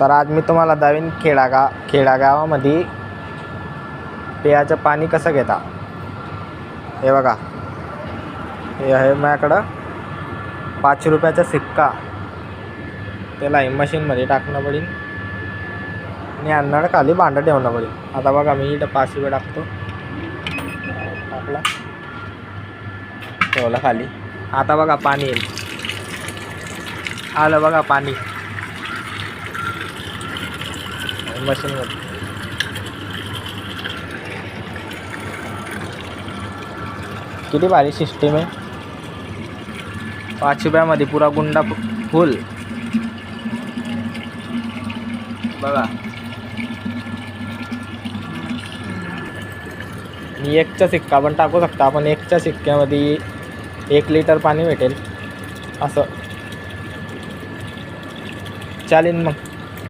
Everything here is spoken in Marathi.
तर आज मी तुम्हाला दावीन खेडागा खेडागावामध्ये पेयाचं पाणी कसं घेता? हे बघा. हे आहे माझ्याकडं पाच रुपयाचा सिक्का. त्याला मशीनमध्ये टाकणं पडेल आणि अन्नड खाली भांडं ठेवणं पडेल आता बघा मी इथं पाच रुपये टाकतो. टाकला. ठेवला खाली. आता बघा पाणी येईल. आलं बघा पाणी. मशीनमध्ये. किती भारी सिस्टीम आहे. पाच रुपयामध्ये पुरा गुंडा फुल बघा. मी एकचा सिक्का पण टाकू शकता. आपण एकच्या सिक्क्यामध्ये एक लिटर पाणी भेटेल. असं. चालेल मग.